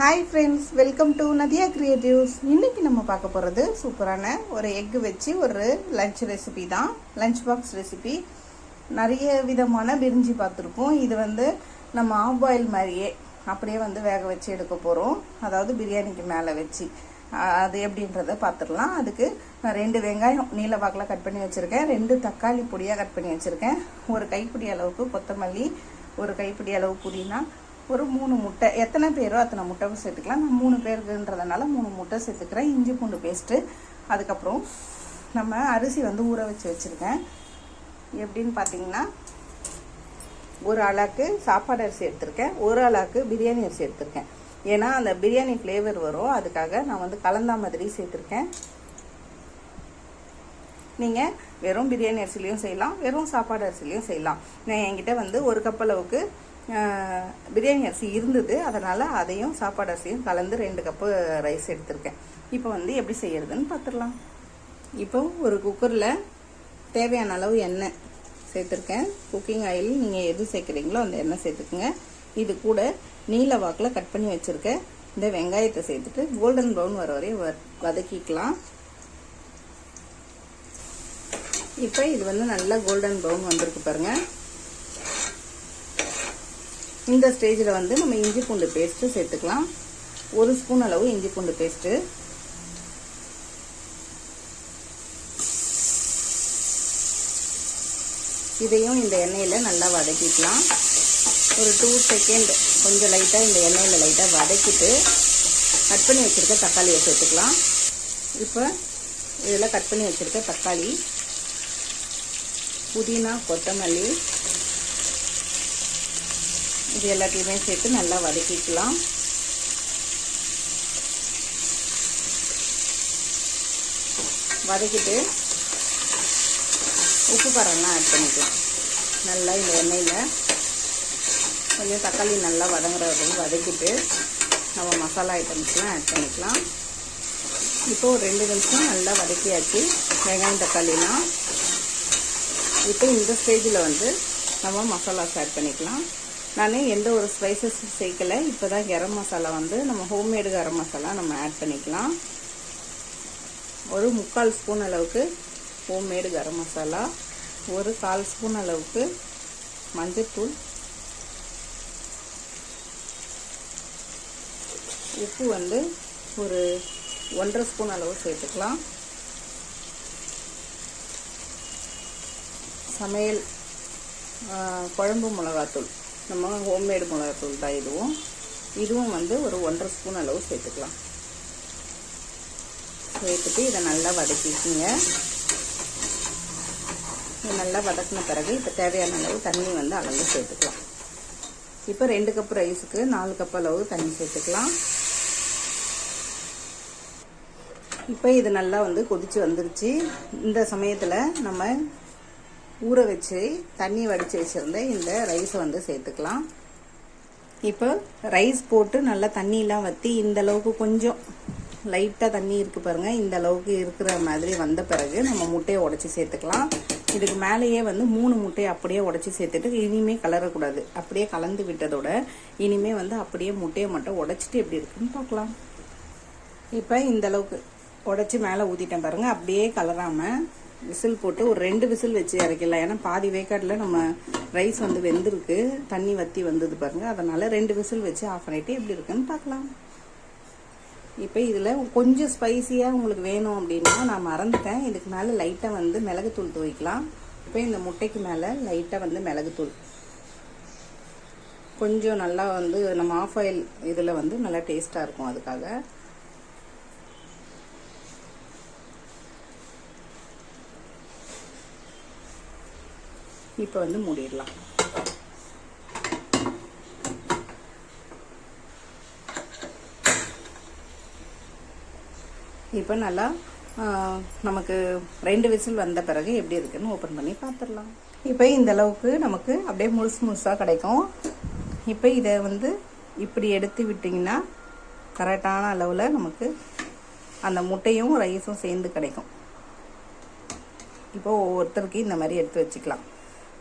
Hi friends welcome to Nadiya creatives இன்றைக்கி நம்ம பார்க்க போகிறது சூப்பரான ஒரு எக் வச்சு ஒரு லஞ்ச் ரெசிபி தான். லஞ்ச் பாக்ஸ் ரெசிபி நிறைய விதமான பிரிஞ்சி பார்த்துருக்கோம் இது வந்து நம்ம ஆஃப் பாயில் மாதிரியே அப்படியே வந்து வேக வச்சு எடுக்க போகிறோம் அதாவது பிரியாணிக்கு மேலே வச்சு. அது எப்படின்றத பார்த்துடலாம். அதுக்கு நான் ரெண்டு வெங்காயம் நீல வாக்கில் கட் பண்ணி வச்சுருக்கேன். ரெண்டு தக்காளி பொடியாக கட் பண்ணி வச்சுருக்கேன். ஒரு கைப்பிடி அளவுக்கு கொத்தமல்லி ஒரு கைப்பிடி அளவு புதினா ஒரு மூணு முட்டை. எத்தனை பேரோ அத்தனை முட்டை சேர்த்துக்கலாம். நான் மூணு பேருக்குன்றதுனால மூணு முட்டை சேர்த்துக்கிறேன். இஞ்சி பூண்டு பேஸ்ட்டு அதுக்கப்புறம் நம்ம அரிசி வந்து ஊற வச்சு வச்சுருக்கேன். எப்படின்னு பார்த்தீங்கன்னா ஒரு அளவுக்கு சாப்பாடு அரிசி எடுத்திருக்கேன். ஒரு அளவுக்கு பிரியாணி அரிசி எடுத்திருக்கேன். ஏன்னா அந்த பிரியாணி ஃப்ளேவர் வரும். அதுக்காக நான் வந்து கலந்தா மாதிரி சேர்த்துருக்கேன். நீங்கள் வெறும் பிரியாணி அரிசிலையும் செய்யலாம். வெறும் சாப்பாடு அரிசிலையும் செய்யலாம். நான் என்கிட்ட வந்து ஒரு கப் அளவுக்கு பிரியாணி அரிசி இருந்தது. அதனால் அதையும் சாப்பாடு அரிசியும் கலந்து ரெண்டு கப்பு ரைஸ் எடுத்திருக்கேன். இப்போ வந்து எப்படி செய்யறதுன்னு பார்த்துடலாம் இப்போ ஒரு குக்கரில் தேவையான அளவு எண்ணெய் சேர்த்துருக்கேன். குக்கிங் ஆயில் நீங்கள் எது சேர்க்குறீங்களோ அந்த எண்ணெய் சேர்த்துக்குங்க. இது கூட நீல வாக்கில் கட் பண்ணி வச்சுருக்கேன் இந்த வெங்காயத்தை சேர்த்துட்டு கோல்டன் ப்ரௌன் வர வரையும் வதக்கிக்கலாம். இப்போ இது வந்து நல்லா கோல்டன் ப்ரௌன் வந்திருக்கு பாருங்கள் இந்த ஸ்டேஜில் வந்து நம்ம இஞ்சி பூண்டு பேஸ்ட்டு சேர்த்துக்கலாம். ஒரு ஸ்பூன் அளவு இஞ்சி பூண்டு பேஸ்ட்டு இதையும் இந்த எண்ணெயில் நல்லா வதக்கிக்கலாம். ஒரு டூ செகண்ட் கொஞ்சம் லைட்டாக இந்த எண்ணெயில் லைட்டாக வதக்கிட்டு கட் பண்ணி வச்சுருக்க தக்காளியை சேர்த்துக்கலாம். இப்போ இதில் கட் பண்ணி வச்சுருக்க தக்காளி புதினா கொத்தமல்லி இது எல்லாத்தையுமே சேர்த்து நல்லா வதக்கிக்கலாம். வதக்கிட்டு உப்பு காரம்லாம் ஆட் பண்ணிக்கலாம். நல்லா இந்த எண்ணெயில். கொஞ்சம் தக்காளி நல்லா வதங்குற வரைக்கும் வதக்கிட்டு நம்ம மசாலா ஐட்டம்ஸ்லாம் ஆட் பண்ணிக்கலாம். இப்போ ஒரு ரெண்டு நிமிஷம் நல்லா வதக்கியாச்சு. வெங்காயம் தக்காளிலாம். இப்போ இந்த ஸ்டேஜில் வந்து நம்ம மசாலாஸ் ஆட் பண்ணிக்கலாம். நான் எந்த ஒரு ஸ்பைசஸ் சேர்க்கலை. இப்போ தான் கரம் மசாலா வந்து நம்ம ஹோம்மேடு கரம் மசாலா நம்ம ஆட் பண்ணிக்கலாம். ஒரு முக்கால் ஸ்பூன் அளவுக்கு ஹோம்மேடு கரம் மசாலா. ஒரு கால் ஸ்பூன் அளவுக்கு மஞ்சத்தூள். உப்பு வந்து ஒரு ஒன்றரை ஸ்பூன் அளவு சேர்த்துக்கலாம். சமையல் குழம்பு மிளகாத்தூள். நம்ம ஹோம்மேடு மிளகாத்தூள் தான் இதுவும். இதுவும் வந்து ஒரு ஒன்றரை ஸ்பூன் அளவு சேர்த்துக்கலாம். சேர்த்துட்டு இதை நல்லா வதக்கிக்குங்க. நல்லா வதக்கின பிறகு இப்போ தேவையான அளவு தண்ணி வந்து அளந்து சேர்த்துக்கலாம். இப்போ ரெண்டு கப் ரைஸுக்கு நாலு கப் அளவு தண்ணி சேர்த்துக்கலாம். இப்போ இது நல்லா வந்து கொதிச்சு வந்துருச்சு. இந்த சமயத்தில் நம்ம ஊற வச்சு தண்ணி வடித்து வச்சுருந்த இந்த ரைஸை வந்து சேர்த்துக்கலாம். இப்போ ரைஸ் போட்டு நல்லா தண்ணியெலாம் வற்றி இந்த அளவுக்கு கொஞ்சம் லைட்டாக தண்ணி இருக்குது பாருங்கள் இந்த அளவுக்கு இருக்கிற மாதிரி வந்த பிறகு நம்ம முட்டையை உடச்சி சேர்த்துக்கலாம். இதுக்கு மேலேயே வந்து மூணு முட்டையை அப்படியே உடச்சி சேர்த்துட்டு இனிமேல் கலரக்கூடாது. அப்படியே கலந்து விட்டதோட இனிமேல் வந்து அப்படியே முட்டையை மட்டும் உடச்சிட்டு எப்படி இருக்குன்னு பார்க்கலாம். இப்போ இந்த அளவுக்கு உடச்சி மேலே ஊற்றிட்டேன் பாருங்கள் அப்படியே கலராமல் விசில் போட்டு ஒரு ரெண்டு விசில் வச்சு இறக்கலாம் ஏன்னா பாதி வேக்காட்டில் நம்ம ரைஸ் வந்து வெந்திருக்கு. தண்ணி வற்றி வந்தது பாருங்க. அதனால் ரெண்டு விசில் வச்சு ஆஃப் பண்ணிட்டு எப்படி இருக்குன்னு பார்க்கலாம். இப்போ இதில் கொஞ்சம் ஸ்பைசியாக உங்களுக்கு வேணும் அப்படின்னா நான் மறந்துட்டேன். இதுக்கு மேலே லைட்டாக வந்து மிளகுத்தூள் துவைக்கலாம். இப்போ இந்த முட்டைக்கு மேலே லைட்டாக வந்து மிளகுத்தூள். கொஞ்சம் நல்லா வந்து நம்ம ஆஃப் ஆயில் இதில் வந்து நல்லா டேஸ்ட்டாக இருக்கும் அதுக்காக. இப்போ வந்து மூடிடலாம். இப்போ நல்லா நமக்கு ரெண்டு விசில் வந்த பிறகு எப்படி இருக்குன்னு ஓப்பன் பண்ணி பார்த்துடலாம். இப்போ இந்த அளவுக்கு நமக்கு அப்படியே முழுசு முழுசாக கிடைக்கும். இப்போ இதை வந்து இப்படி எடுத்து விட்டிங்கன்னா கரெக்டான அளவில் நமக்கு அந்த முட்டையும் ரைஸும் சேர்ந்து கிடைக்கும். இப்போ ஒவ்வொருத்தருக்கு இந்த மாதிரி எடுத்து வச்சுக்கலாம்.